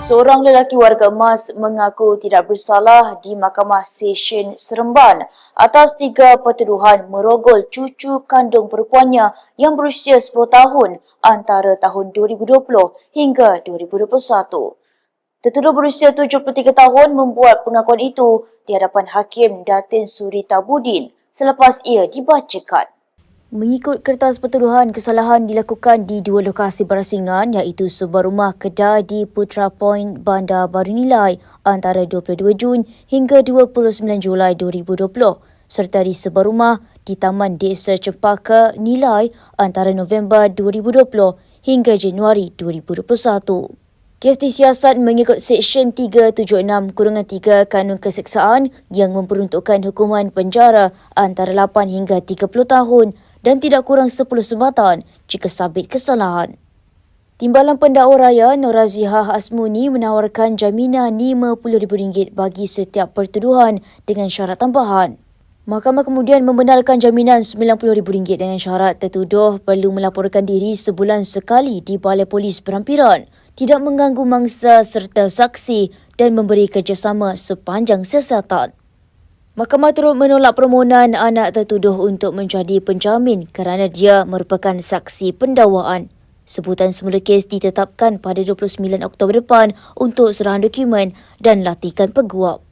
Seorang lelaki warga emas mengaku tidak bersalah di Mahkamah Sesyen Seremban atas tiga pertuduhan merogol cucu kandung perempuannya yang berusia 10 tahun antara tahun 2020 hingga 2021. Tertuduh berusia 73 tahun membuat pengakuan itu di hadapan Hakim Datin Suri Tabudin selepas ia dibacakan. Mengikut kertas pertuduhan, kesalahan dilakukan di dua lokasi berasingan iaitu sebuah rumah kedai di Putra Point, Bandar Baru Nilai antara 22 Jun hingga 29 Julai 2020 serta di sebuah rumah di Taman Desa Cempaka Nilai antara November 2020 hingga Januari 2021. Kes disiasat mengikut Seksyen 376-3 Kanun Keseksaan yang memperuntukkan hukuman penjara antara 8 hingga 30 tahun dan tidak kurang 10 sebatan jika sabit kesalahan. Timbalan Pendakwa Raya Norazihah Asmuni menawarkan jaminan RM50,000 bagi setiap pertuduhan dengan syarat tambahan. Mahkamah kemudian membenarkan jaminan RM90,000 dengan syarat tertuduh perlu melaporkan diri sebulan sekali di Balai Polis Perampiran, tidak mengganggu mangsa serta saksi dan memberi kerjasama sepanjang siasatan. Mahkamah turut menolak permohonan anak tertuduh untuk menjadi penjamin kerana dia merupakan saksi pendakwaan. Sebutan semula kes ditetapkan pada 29 Oktober depan untuk serahan dokumen dan latihan peguam.